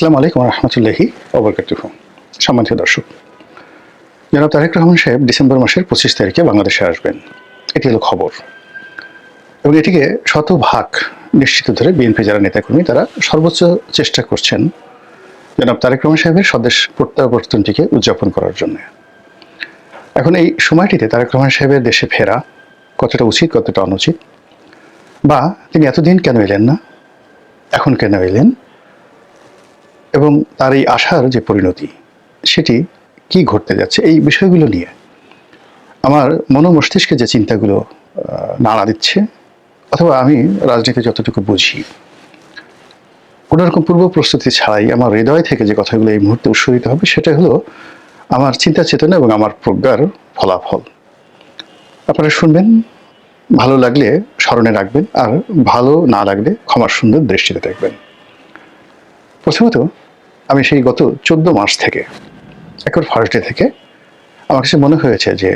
আসসালামু আলাইকুম রহমতুল্লাহি ওবরকাতুহ। সম্মানিত দর্শক, জনাব তারেক রহমান সাহেব ডিসেম্বর মাসের পঁচিশ তারিখে বাংলাদেশে আসবেন। এটি হলো খবর। এবং এটিকে শতভাগ নিশ্চিত ধরে বিএনপি যারা নেতাকর্মী, তারা সর্বোচ্চ চেষ্টা করছেন জনাব তারেক রহমান সাহেবের স্বদেশ প্রত্যাবর্তনটিকে উদযাপন করার জন্য। এখন এই সময়টিতে তারেক রহমান সাহেবের দেশে ফেরা কতটা উচিত, কতটা অনুচিত, বা তিনি এতদিন কেন এলেন না, এখন কেন এলেন এবং তার এই আশার যে পরিণতি, সেটি কি ঘটতে যাচ্ছে এই বিষয়গুলো নিয়ে? আমার মনোমস্তিষ্কে যে চিন্তাগুলো নাড়া দিচ্ছে, অথবা আমি রাজনীতি যতটুকু বুঝি, কোনো রকম পূর্ব প্রস্তুতি ছাড়াই আমার হৃদয় থেকে যে কথাগুলো এই মুহূর্তে উৎসরিত হবে, সেটা হলো আমার চিন্তা চেতনা এবং আমার প্রজ্ঞার ফলাফল। আপনারা শুনবেন, ভালো লাগলে স্মরণে রাখবেন, আর ভালো না লাগলে ক্ষমার সুন্দর দৃষ্টিতে দেখবেন। প্রথমত আমি সেই গত চোদ্দ মাস থেকে, একবার ফার্স্ট ডে থেকে, আমার কাছে মনে হয়েছে যে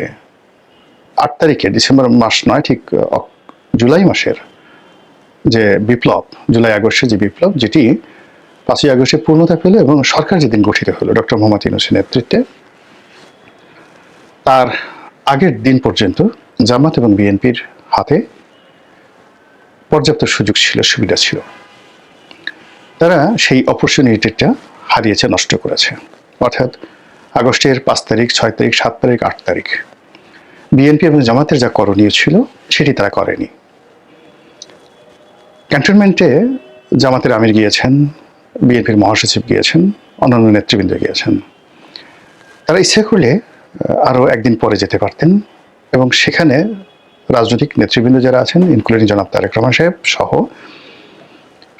আট তারিখে ডিসেম্বর মাস নয়, ঠিক জুলাই মাসের যে বিপ্লব, জুলাই আগস্টের যে বিপ্লব, যেটি পাঁচই আগস্টে পূর্ণতা পেল এবং সরকার যেদিন গঠিত হলো, ডক্টর মোহাম্মদ ইউনুসের নেতৃত্বে, তার আগের দিন পর্যন্ত জামাত এবং বিএনপির হাতে পর্যাপ্ত সুযোগ ছিল, সুবিধা ছিল। তারা সেই অপরচুনিটিটা হারিয়েছে, নষ্ট করেছে। অর্থাৎ আগস্টের পাঁচ তারিখ, ছয় তারিখ, সাত তারিখ, আট তারিখ। বিএনপি এবং জামাতের যা করণীয় ছিল, সেটি তারা করেনি। ক্যান্টনমেন্টে জামাতের আমির গিয়েছেন, বিএনপির মহাসচিব গিয়েছেন, অন্যান্য নেতৃবৃন্দ গিয়েছেন। তারা ইচ্ছে করলে আরও একদিন পরে যেতে পারতেন এবং সেখানে রাজনৈতিক নেতৃবৃন্দ যারা আছেন ইনক্লুডিং জনাব তারেক রহমান সাহেব সহ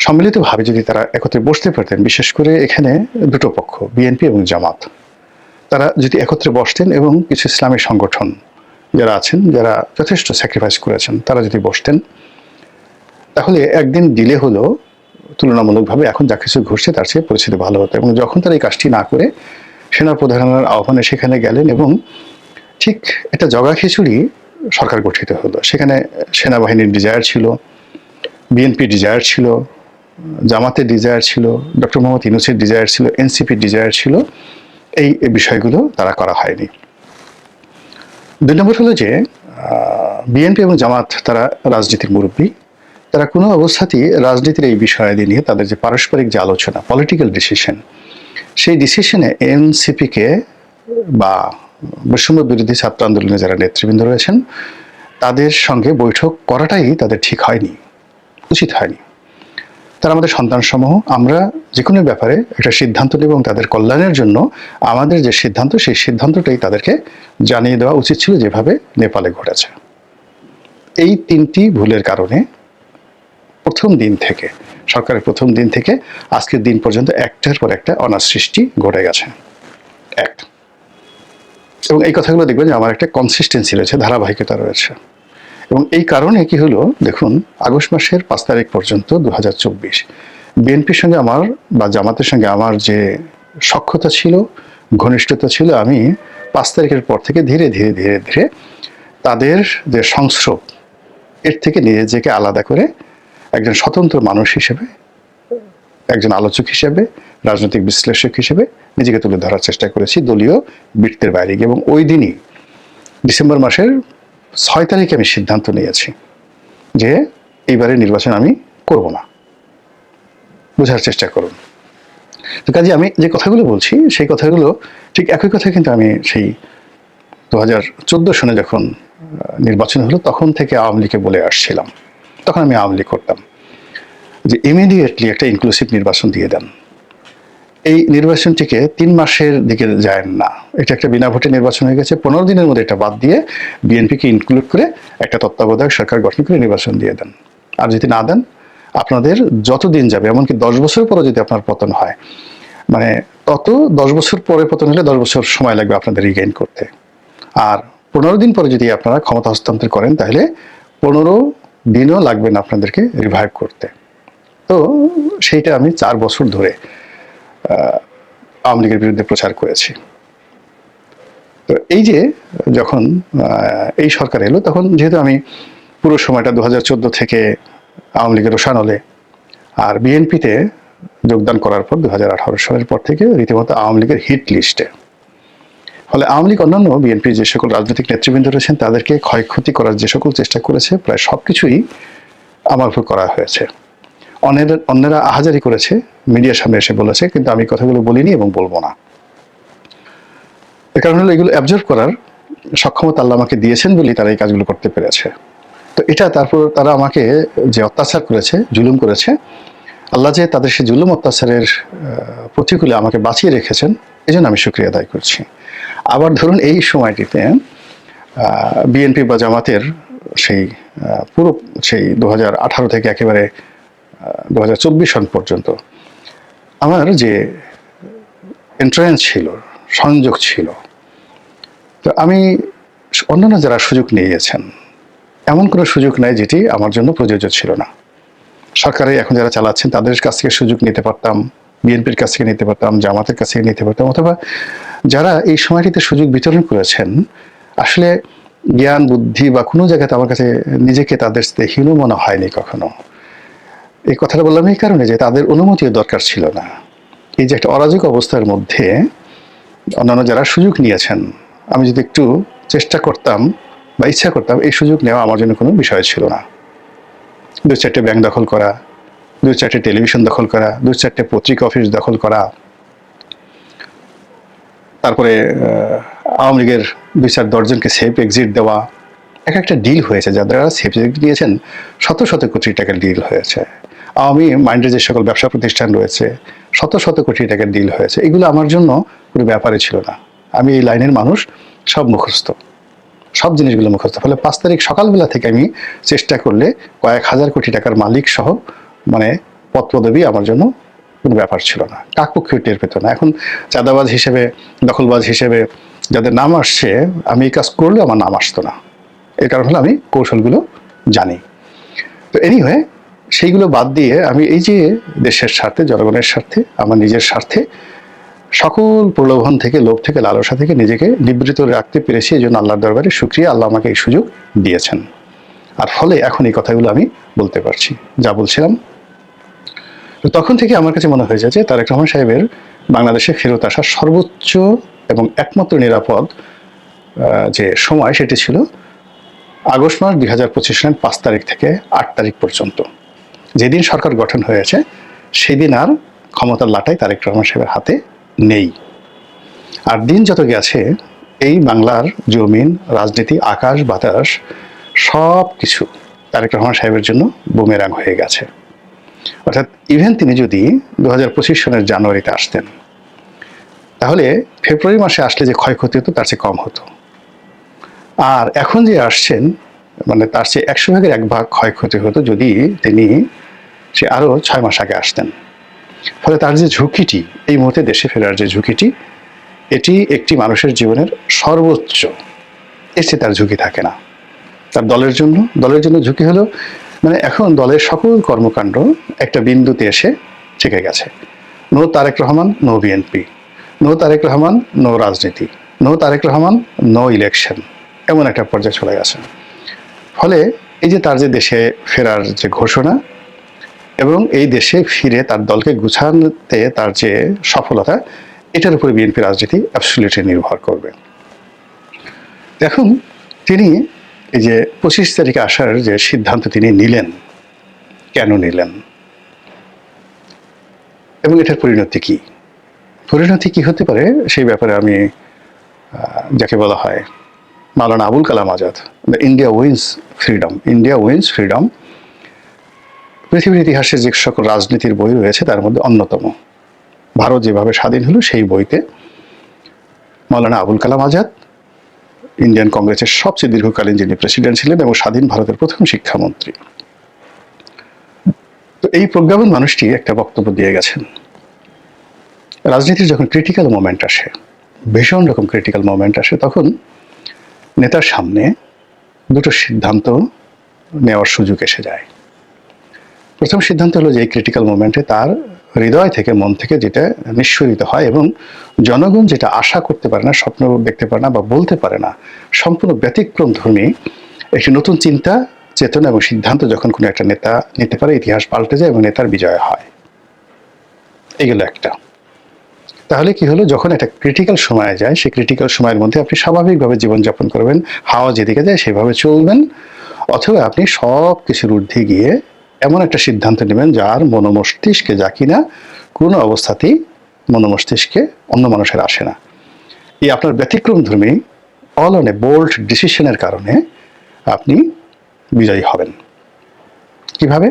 সম্মিলিতভাবে যদি তারা একত্রে বসতে পারতেন, বিশেষ করে এখানে দুটো পক্ষ বিএনপি এবং জামাত, তারা যদি একত্রে বসতেন এবং কিছু ইসলামী সংগঠন যারা আছেন, যারা যথেষ্ট স্যাক্রিফাইস করেছেন, তারা যদি বসতেন, তাহলে একদিন ডিলে হলো, তুলনামূলকভাবে এখন যা কিছু ঘটছে তার চেয়ে পরিস্থিতি ভালো হতো এবং যখন তারা এই কাজটি না করে সেনা প্রধানের আহ্বানে সেখানে গেলেন এবং ঠিক একটা জগা খিচুড়ি সরকার গঠিত হলো। সেখানে সেনাবাহিনীর ডিজায়ার ছিল বিএনপি ডিজায়ার ছিল জামাতের ডিজায়ার ছিল ডক্টর মোহাম্মদ ইউনুসের ডিজায়ার ছিল এনসিপির ডিজায়ার ছিল, এই বিষয়গুলো তারা করা হয়নি। দুই নম্বর হলো যে বিএনপি এবং জামাত তারা রাজনীতির মুরব্বী। তারা কোনো অবস্থাতেই রাজনীতির এই বিষয়াদি নিয়ে তাদের যে পারস্পরিক যে আলোচনা পলিটিক্যাল ডিসিশন সেই ডিসিশনে এনসিপিকে বা বৈষম্য বিরোধী ছাত্র আন্দোলনে যারা নেতৃবৃন্দ রয়েছেন, তাদের সঙ্গে বৈঠক করাটাই তাদের ঠিক হয়নি, উচিত হয়নি। তারা আমাদের সন্তানসমূহ, আমরা যে কোনো ব্যাপারে একটা সিদ্ধান্ত নেব এবং তাদের কল্যাণের জন্য আমাদের যে সিদ্ধান্ত, সেই সিদ্ধান্তটাই তাদেরকে জানিয়ে দেওয়া উচিত ছিল যেভাবে নেপালে ঘটেছে। এই তিনটি ভুলের কারণে প্রথম দিন থেকে, সরকারের প্রথম দিন থেকে আজকের দিন পর্যন্ত একটার পর একটা অনার সৃষ্টি ঘটে গেছে। এক। এবং এই কথাগুলো দেখবেন যে আমার একটা কনসিস্টেন্সি রয়েছে, ধারাবাহিকতা রয়েছে। এবং এই কারণে কি হলো? দেখুন, আগস্ট মাসের পাঁচ তারিখ পর্যন্ত দু হাজার চব্বিশ। বিএনপির সঙ্গে আমার বা জামাতের সঙ্গে আমার যে সক্ষতা ছিল, ঘনিষ্ঠতা ছিল, আমি পাঁচ তারিখের পর থেকে ধীরে ধীরে ধীরে ধীরে তাদের যে সংস্রব, এর থেকে নিজেকে আলাদা করে একজন স্বতন্ত্র মানুষ হিসেবে, একজন আলোচক হিসেবে, রাজনৈতিক বিশ্লেষক হিসেবে নিজেকে তুলে ধরার চেষ্টা করেছি দলীয় বৃত্তের বাইরে এবং ওই দিনই ডিসেম্বর মাসের ছয় তারিখে আমি সিদ্ধান্ত নিয়েছি যে এইবারে নির্বাচন আমি করব না। বোঝার চেষ্টা করুন। তো কাজে আমি যে কথাগুলো বলছি, সেই কথাগুলো ঠিক একই কথা কিন্তু আমি সেই দু হাজার চোদ্দ সনে যখন নির্বাচন হলো, তখন থেকে আওয়ামী লীগকে বলে আসছিলাম। তখন আমি আওয়ামী লীগ করতাম। যে ইমিডিয়েটলি একটা ইনক্লুসিভ নির্বাচন দিয়ে দেন। এই নির্বাচনটিকে তিন মাসের দিকে যায় না। এটা একটা বিনা ভোটে নির্বাচন হয়ে গেছে। পনেরো দিনের মধ্যে এটা বাদ দিয়ে বিএনপিকে ইনক্লুড করে একটা তত্ত্বাবধায়ক সরকার গঠন করে নির্বাচন দিয়ে দেন। আর যদি না দেন, আপনাদের যত দিন যাবে, এমনকি দশ বছর পরে যদি আপনার পতন হয় মানে তত দশ বছর পরে পতন হলে দশ বছর সময় লাগবে আপনাদের রিগেইন করতে। আর পনেরো দিন পরে যদি আপনারা ক্ষমতা হস্তান্তর করেন, তাহলে পনেরো দিনও লাগবে না আপনাদেরকে রিভাইভ করতে। তো সেইটা আমি চার বছর ধরে আওয়ামী লীগের বিরুদ্ধে প্রচার করেছি। তো এই যে যখন এই সরকার এলো, তখন যেহেতু আমি পুরো সময়টা দু হাজার চোদ্দ থেকে আওয়ামী লীগের রোশানলে আর বিএনপিতে যোগদান করার পর দু হাজার আঠারো সালের পর থেকে রীতিমতো আওয়ামী লীগের হিট লিস্টে। ফলে আওয়ামী লীগ অন্যান্য বিএনপির যে সকল রাজনৈতিক নেতৃবৃন্দ রয়েছেন, তাদেরকে ক্ষয়ক্ষতি করার যে সকল চেষ্টা করেছে, প্রায় সব কিছুই আমার উপর করা হয়েছে। অন্যের অন্যেরা আহাজারি করেছে, মিডিয়ার সামনে এসে বলেছে, কিন্তু আমি কথাগুলো বলিনি এবং বলব না। এ কারণ হলো এগুলো অ্যাবজর্ভ করার সক্ষমতা আল্লাহ আমাকে দিয়েছেন বলেই তারা এই কাজগুলো করতে পেরেছে। তো এটা তারপর তারা আমাকে যে অত্যাচার করেছে, জুলুম করেছে, আল্লাহ যে তাদের সেই জুলুম অত্যাচারের প্রতিকূলে আমাকে বাঁচিয়ে রেখেছেন এই জন্য আমি শুক্রিয়া আদায় করছি। আবার ধরুন এই সময়টিতে বিএনপি বা জামাতের সেই পুরো সেই দু থেকে একেবারে দু হাজার চব্বিশ সন পর্যন্ত, আমার যে এন্ট্রান্স ছিল, সংযোগ ছিল, তো আমি অন্যান্য যারা সুযোগ নিয়েছেন এমন কোনো সুযোগ নাই যেটি আমার জন্য প্রযোজ্য ছিল না। সরকারে এখন যারা চালাচ্ছেন, তাদের কাছ থেকে সুযোগ নিতে পারতাম, বিএনপির কাছ থেকে নিতে পারতাম, জামাতের কাছ থেকে নিতে পারতাম, অথবা যারা এই সময়টিতে সুযোগ বিতরণ করেছেন, আসলে জ্ঞান, বুদ্ধি বা কোনো জায়গাতে আমার কাছে নিজেকে তাদের সাথে হীন মনে হয়নি কখনো। এই কথাটা বললাম এই কারণে যে তাদের অনুমতিও দরকার ছিল না। এই যে একটা অরাজক অবস্থার মধ্যে অন্যান্য যারা সুযোগ নিয়েছেন, আমি যদি একটু চেষ্টা করতাম বা ইচ্ছা করতাম, এই সুযোগ নেওয়া আমার জন্য কোনো বিষয় ছিল না। দু চারটে ব্যাংক দখল করা, দু চারটে টেলিভিশন দখল করা, দু চারটে পত্রিকা অফিস দখল করা, তারপরে আওয়ামী লীগের দুই চার দশজনকে সেফ এক্সিট দেওয়া, এক একটা ডিল হয়েছে। যাদের সেফ এক্সিট দিয়েছেন শত শত কোটি টাকার ডিল হয়েছে। আওয়ামী মাইন্ডের যে সকল ব্যবসা প্রতিষ্ঠান রয়েছে, শত শত কোটি টাকার ডিল হয়েছে, এগুলো আমার জন্য কোনো ব্যাপারে ছিল না। আমি এই লাইনের মানুষ, সব মুখস্থ। সব জিনিসগুলো মুখস্থ। ফলে পাঁচ তারিখ সকালবেলা থেকে আমি চেষ্টা করলে কয়েক হাজার কোটি টাকার মালিক সহ মানে পদ পদবি আমার জন্য কোনো ব্যাপার ছিল না। কাকপক্ষীয় টের পেত না। এখন চাঁদাবাজ হিসেবে, দখলবাজ হিসেবে যাদের নাম আসছে, আমি এই কাজ করলে আমার নাম আসতো না। এর কারণ হলো আমি কৌশলগুলো জানি। তো এনিওয়ে সেইগুলো বাদ দিয়ে আমি এই যে দেশের স্বার্থে, জনগণের স্বার্থে, আমার নিজের স্বার্থে সকল প্রলোভন থেকে, লোভ থেকে, লালসা থেকে নিজেকে নিবৃত রাখতে পেরেছি। এই জন্য আল্লাহর দরবারে শুক্রিয়া। আল্লাহ আমাকে এই সুযোগ দিয়েছেন। আর ফলে এখন এই কথাগুলো আমি বলতে পারছি। যা বলছিলাম। তো তখন থেকে আমার কাছে মনে হয়েছে যে তারেক রহমান সাহেবের বাংলাদেশে ফেরত আসা সর্বোচ্চ এবং একমাত্র নিরাপদ যে সময় সেটি ছিল আগস্ট মাস দুই হাজার পঁচিশ সালের পাঁচ তারিখ থেকে আট তারিখ পর্যন্ত। যেদিন সরকার গঠন হয়েছে, সেদিন আর ক্ষমতার লাটাই তারেক রহমান সাহেবের হাতে নেই। আর দিন যত গেছে, এই বাংলার জমিন, রাজনীতি, আকাশ, বাতাস, সব কিছু তারেক রহমান সাহেবের জন্য বুমেরাং হয়ে গেছে। অর্থাৎ ইভেন তিনি যদি দু হাজার পঁচিশ সনের জানুয়ারিতে আসতেন, তাহলে ফেব্রুয়ারি মাসে আসলে যে ক্ষয়ক্ষতি হতো, তার চেয়ে কম হতো। আর এখন যে আসছেন মানে তার চেয়ে একশো ভাগের এক ভাগ ক্ষয়ক্ষতি হতো যদি তিনি সে আরও ছয় মাস আগে আসতেন। ফলে তার যে ঝুঁকিটি, এই মুহূর্তে দেশে ফেরার যে ঝুঁকিটি, এটি একটি মানুষের জীবনের সর্বোচ্চ। এসে তার ঝুঁকি থাকে না। তার দলের জন্য দলের জন্য ঝুঁকি হলো মানে এখন দলের সকল কর্মকাণ্ড একটা বিন্দুতে এসে থেকে গেছে। No Tarique Rahman, no BNP. No Tarique Rahman, no রাজনীতি। No Tarique Rahman, no election. এমন একটা পর্যায়ে চলে গেছে। ফলে এই যে তার যে দেশে ফেরার যে ঘোষণা এবং এই দেশে ফিরে তার দলকে গুছানোতে তার যে সফলতা, এটার উপরে বিএনপি রাজনীতি অ্যাবসলিউটলি নির্ভর করবে। এখন তিনি এই যে পঁচিশ তারিখে আসার যে সিদ্ধান্ত তিনি নিলেন, কেন নিলেন? এবং এটার পরিণতি কি? পরিণতি কি হতে পারে সেই ব্যাপারে আমি যাকে বলা হয় Maulana Abul Kalam Azad the India wins freedom India wins freedom পৃথিবীর ইতিহাসে যে সকল রাজনীতির বই রয়েছে, তার মধ্যে অন্যতম। ভারত যেভাবে স্বাধীন হলো, সেই বইতে মাওলানা আবুল কালাম আজাদ, ইন্ডিয়ান কংগ্রেসের সবচেয়ে দীর্ঘকালীন যিনি প্রেসিডেন্ট ছিলেন এবং স্বাধীন ভারতের প্রথম শিক্ষামন্ত্রী। তো এই প্রজ্ঞাপন মানুষটি একটা বক্তব্য দিয়ে গেছেন। রাজনীতির যখন ক্রিটিক্যাল মোমেন্ট আসে, ভীষণ রকম ক্রিটিক্যাল মোমেন্ট আসে, তখন নেতার সামনে দুটো সিদ্ধান্ত নেওয়ার সুযোগ এসে যায়। প্রথম সিদ্ধান্ত হলো যে এই ক্রিটিক্যাল মোমেন্টে তার হৃদয় থেকে, মন থেকে যেটা নিঃসরিত হয় এবং জনগণ যেটা আশা করতে পারে না, স্বপ্ন দেখতে পারে না বা বলতে পারে না, সম্পূর্ণ ব্যতিক্রম ধর্মী একটি নতুন চিন্তা, চেতনা এবং সিদ্ধান্ত যখন কোনো একটা নেতা নিতে পারে, ইতিহাস পাল্টে যায় এবং নেতার বিজয় হয়। এগুলো একটা। তাহলে কি হলো? যখন একটা ক্রিটিক্যাল সময় যায়, সেই ক্রিটিক্যাল সময়ের মধ্যে আপনি স্বাভাবিকভাবে জীবনযাপন করবেন। হাওয়া যেদিকে যায়, সেভাবে চলবেন। অথবা আপনি সব কিছুর ঊর্ধ্বে গিয়ে এমন একটা সিদ্ধান্ত নেবেন যার মনোমস্তিষ্কে যা কিনা কোনো অবস্থাতেই মনোমস্তিষ্কে অন্য মানুষের আসে না। এই আপনার ব্যতিক্রম ধর্মী অল অন এ বোল্ড ডিসিশনের কারণে আপনি বিজয়ী হবেন। কীভাবে?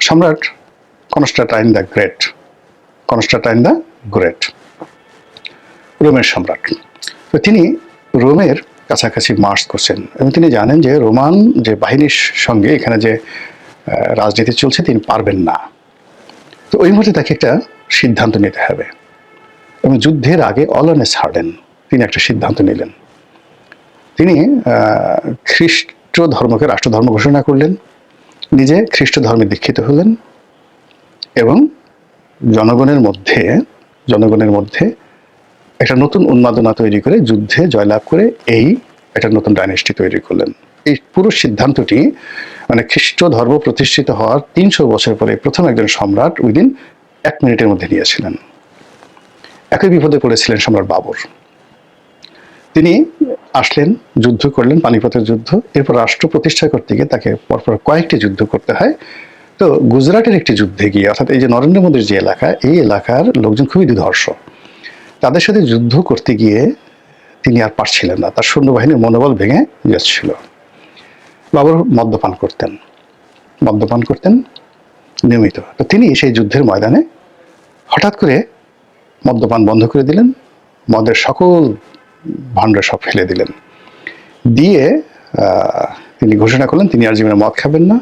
সম্রাট Constantine the Great. Constantine the Great. রোমের সম্রাট। তো তিনি রোমের কাছাকাছি মার্চ করছেন। এবং তিনি জানেন যে রোমান যে বাহিনীর সঙ্গে এখানে যে রাজনীতি চলছে, তিনি পারবেন না। তো ওই মুহূর্তে তাকে একটা সিদ্ধান্ত নিতে হবে। এবং যুদ্ধের আগে অলনে ছাড়েন তিনি একটা সিদ্ধান্ত নিলেন। তিনি খ্রিস্ট ধর্মকে রাষ্ট্রধর্ম ঘোষণা করলেন, নিজে খ্রিস্ট ধর্মে দীক্ষিত হলেন এবং জনগণের মধ্যে জনগণের মধ্যে একটা নতুন উন্মাদনা তৈরি করে যুদ্ধে জয়লাভ করে এই একটা নতুন ডাইনেস্টি তৈরি করলেন। এই পুরো সিদ্ধান্তটি মানে খ্রিস্ট ধর্ম প্রতিষ্ঠিত হওয়ার তিনশো বছর পরে প্রথম একজন সম্রাট উইদিন এক মিনিটের মধ্যে নিয়েছিলেন। একই বিপদে পড়েছিলেন সম্রাট বাবর। তিনি আসলেন, যুদ্ধ করলেন, পানিপথের যুদ্ধ, এরপর রাষ্ট্র প্রতিষ্ঠা করতে গিয়ে তাকে পরপর কয়েকটি যুদ্ধ করতে হয়। তো গুজরাটের একটি যুদ্ধে গিয়ে, অর্থাৎ এই যে নরেন্দ্র মোদীর যে এলাকা, এই এলাকার লোকজন খুবই দুধর্ষ তাদের সাথে যুদ্ধ করতে গিয়ে তিনি আর পারছিলেন না। তার সৈন্যবাহিনীর মনোবল ভেঙে যাচ্ছিল বাবর মদ্যপান করতেন। মদ্যপান করতেন নিয়মিত। তো তিনি সেই যুদ্ধের ময়দানে হঠাৎ করে মদ্যপান বন্ধ করে দিলেন। মদের সকল ভাণ্ড সব ফেলে দিলেন। দিয়ে তিনি ঘোষণা করলেন, তিনি আর জীবনে মদ খাবেন না।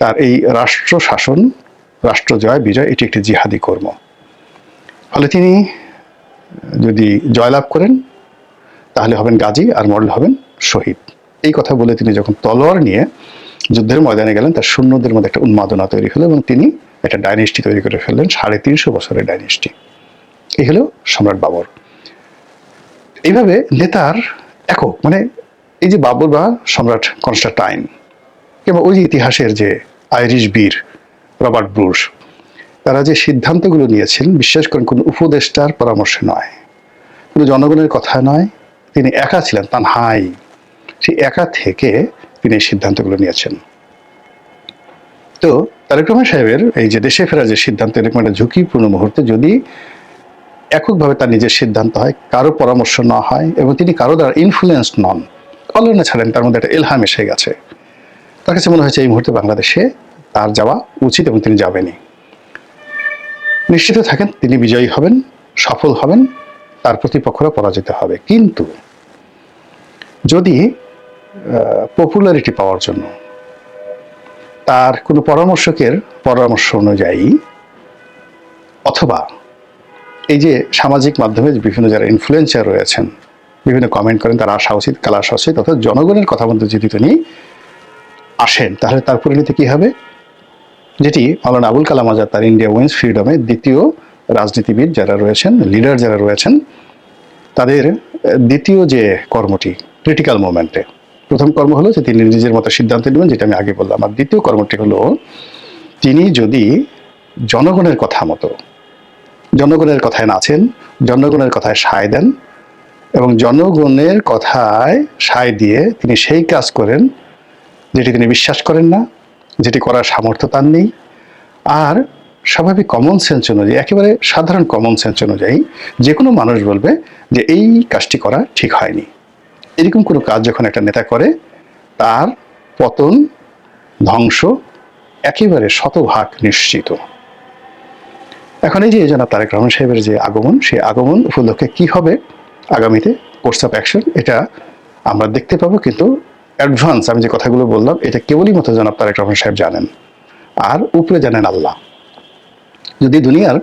তার এই রাষ্ট্র শাসন রাষ্ট্র জয় বিজয়, এটি একটি জিহাদি কর্ম। ফলে তিনি যদি জয়লাভ করেন, তাহলে হবেন গাজী আর মডেল হবেন শহীদ। এই কথা বলে তিনি যখন তলোয়ার নিয়ে যুদ্ধের ময়দানে গেলেন, তার সৈন্যদের মধ্যে একটা উন্মাদনা তৈরি হলো এবং তিনি একটা ডাইনেস্টি তৈরি করে ফেললেন, সাড়ে তিনশো বছরের ডাইনেস্টি এই হলো সম্রাট বাবর। এইভাবে নেতার একক মানে এই যে বাবর বা সম্রাট কনস্টান্টাইন, কিংবা ওই যে ইতিহাসের যে আইরিশ বীর রবার্ট ব্রুশ তারা যে সিদ্ধান্তগুলো নিয়েছেন, বিশ্বাস করেন কোনো উপদেষ্টার পরামর্শে নয়। কোনো জনগণের কথা নয়। তিনি একা ছিলেন তান হাই সেই একা থেকে তিনি এই সিদ্ধান্তগুলো নিয়েছেন। তো তারেক রহমান সাহেবের এই যে দেশে ফেরার যে সিদ্ধান্ত এরকম একটা ঝুঁকিপূর্ণ মুহূর্তে যদি এককভাবে তার নিজের সিদ্ধান্ত হয়, কারও পরামর্শ না হয় এবং তিনি কারও দ্বারা ইনফ্লুয়েন্সড নন অলনে ছাড়েন, তার মধ্যে একটা এলহাম এসে গেছে। তার কাছে মনে হয়েছে এই মুহূর্তে বাংলাদেশে তার যাওয়া উচিত এবং তিনি যাবেনই। নিশ্চিত থাকেন তিনি বিজয়ী হবেন, সফল হবেন, তার প্রতিপক্ষরা পরাজিত হবে। কিন্তু যদি পপুলারিটি পাওয়ার জন্য তার কোনো পরামর্শকের পরামর্শ অনুযায়ী অথবা এই যে সামাজিক মাধ্যমে বিভিন্ন যারা ইনফ্লুয়েন্সার রয়েছেন, বিভিন্ন কমেন্ট করেন, তারা আসা উচিত কালা আসা উচিত, অর্থাৎ জনগণের কথা মধ্যে যদি তিনি আসেন, তাহলে তার পরিণতি কী হবে? যেটি মাওলানা আবুল কালাম আজাদ তার ইন্ডিয়া উইন্স ফ্রিডমে দ্বিতীয় রাজনীতিবিদ যারা রয়েছেন, লিডার যারা রয়েছেন, তাদের দ্বিতীয় যে কর্মটি ক্রিটিক্যাল মোমেন্টে প্রথম কর্ম হলো যে তিনি নিজের মতো সিদ্ধান্ত নেবেন, যেটা আমি আগে বললাম। আর দ্বিতীয় কর্মটি হলো, তিনি যদি জনগণের কথা মতো, জনগণের কথায় নাচেন, জনগণের কথায় সায় দেন এবং জনগণের কথায় সায় দিয়ে তিনি সেই কাজ করেন যেটি তিনি বিশ্বাস করেন না যেটি করার সামর্থ্য তার নেই। আর স্বাভাবিক কমন সেন্স অনুযায়ী, একেবারে সাধারণ কমন সেন্স অনুযায়ী যে কোনো মানুষ বলবে যে এই কাজটি করা ঠিক হয়নি। এরকম কোনো কাজ যখন একটা নেতা করে, তার পতন, ধ্বংস একেবারে শতভাগ নিশ্চিত। এখন এই যে জনাব তারেক রহমান সাহেবের যে আগমন, সেই আগমন উপলক্ষে কি হবে আগামীতে? কোর্স অফ অ্যাকশন এটা আমরা দেখতে পাবো, কিন্তু অ্যাডভান্স আমি যে কথাগুলো বললাম, এটা কেবলই মতো জনাব তারেক রহমান সাহেব জানেন। আর উপরে জানেন আল্লাহ। যদি দুনিয়ার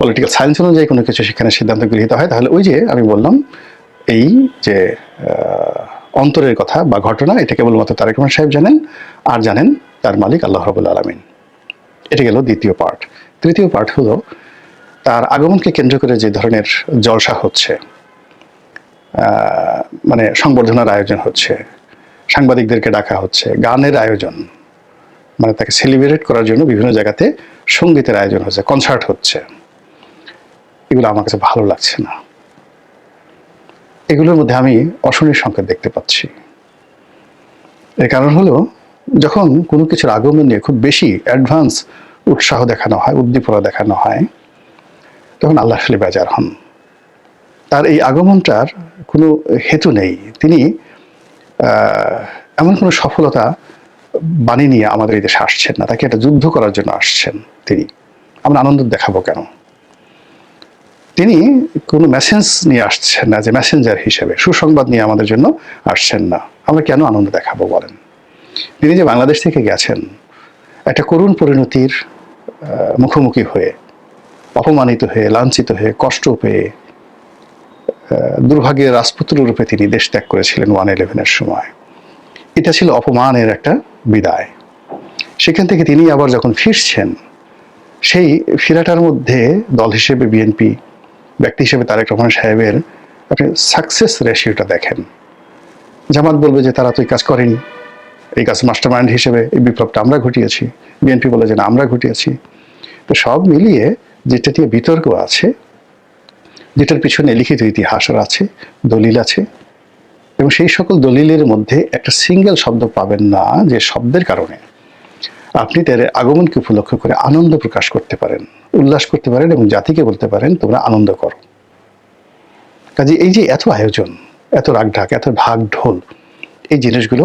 পলিটিক্যাল সায়েন্স অনুযায়ী কোনো কিছু সেখানে সিদ্ধান্ত গৃহীত হয়, তাহলে ওই যে আমি বললাম, এই যে অন্তরের কথা বা ঘটনা, এটা কেবলমাত্র তারেক রহমান সাহেব জানেন, আর জানেন তার মালিক আল্লাহ রবুল আলমিন। এটা গেল দ্বিতীয় পার্ট তৃতীয় পার্ট হলো, তার আগমনকে কেন্দ্র করে যে ধরনের জলসা হচ্ছে মানে সংবর্ধনার আয়োজন হচ্ছে সাংবাদিকদেরকে ডাকা হচ্ছে, গানের আয়োজন মানে তাকে সেলিব্রেট করার জন্য বিভিন্ন জায়গাতে সঙ্গীতের আয়োজন হচ্ছে কনসার্ট হচ্ছে। এগুলো আমার কাছে ভালো লাগছে না। এগুলোর মধ্যে আমি অশনির সংকেত দেখতে পাচ্ছি। এর কারণ হলো, যখন কোনো কিছুর আগমন নিয়ে খুব বেশি অ্যাডভান্স উৎসাহ দেখানো হয়, উদ্দীপনা দেখানো হয়, তখন আল্লাহ আসলে বেজার হন। তার এই আগমনটার কোনো হেতু নেই। তিনি এমন কোনো সফলতা বাণী নিয়ে আমাদের এই দেশে আসছেন না। তাকে একটা যুদ্ধ করার জন্য আসছেন তিনি। আমরা আনন্দ দেখাবো কেন? তিনি কোনো মেসেজ নিয়ে আসছেন না যে মেসেঞ্জার হিসেবে, সুসংবাদ নিয়ে আমাদের জন্য আসছেন না। আমরা কেন আনন্দ দেখাবো বলেন? তিনি যে বাংলাদেশ থেকে গেছেন, একটা করুণ পরিণতির মুখোমুখি হয়ে, অপমানিত হয়ে, লাঞ্ছিত হয়ে, কষ্ট পেয়ে দুর্ভাগ্যের রাজপুত্র রূপে তিনি দেশ ত্যাগ করেছিলেন ওয়ান ইলেভেনের সময়। এটা ছিল অপমানের একটা বিদায়। সেখান থেকে তিনি আবার যখন ফিরছেন, সেই ফেরাটার মধ্যে দল হিসেবে বিএনপি ব্যক্তি হিসেবে তারেক রহমান সাহেবের আপনি সাকসেস রেশিওটা দেখেন। জামাত বলবে যে, তারা তো এই কাজ করেনি। এই কাজ মাস্টার মাইন্ড হিসেবে এই বিপ্লবটা আমরা ঘটিয়েছি। বিএনপি বলে যে, না, আমরা ঘটিয়েছি। তো সব মিলিয়ে যেটা নিয়ে বিতর্ক আছে যেটার পিছনে লিখিত ইতিহাসও আছে, দলিল আছে, এবং সেই সকল দলিলের মধ্যে একটা সিঙ্গেল শব্দ পাবেন না যে শব্দের কারণে। আপনি তার আগমনকে উপলক্ষ করে আনন্দ প্রকাশ করতে পারেন, উল্লাস করতে পারেন এবং জাতিকে বলতে পারেন, তোমরা আনন্দ করো। কাজে এই যে এত আয়োজন, এত রাগঢাক, এত ভাগ ঢোল, এই জিনিসগুলো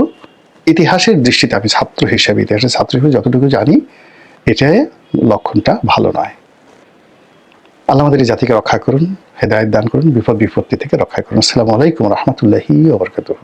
ইতিহাসের দৃষ্টিতে আমি ছাত্র হিসাবে, ইতিহাসের ছাত্র হিসেবে যতটুকু জানি এটা লক্ষণটা ভালো নয়। আল্লাহ আমাদের এই জাতিকে রক্ষা করুন, হেদায়ত দান করুন, বিপদ বিপত্তি থেকে রক্ষা করুন। আসসালামু আলাইকুম রহমতুল্লাহি ওবরকাতুহ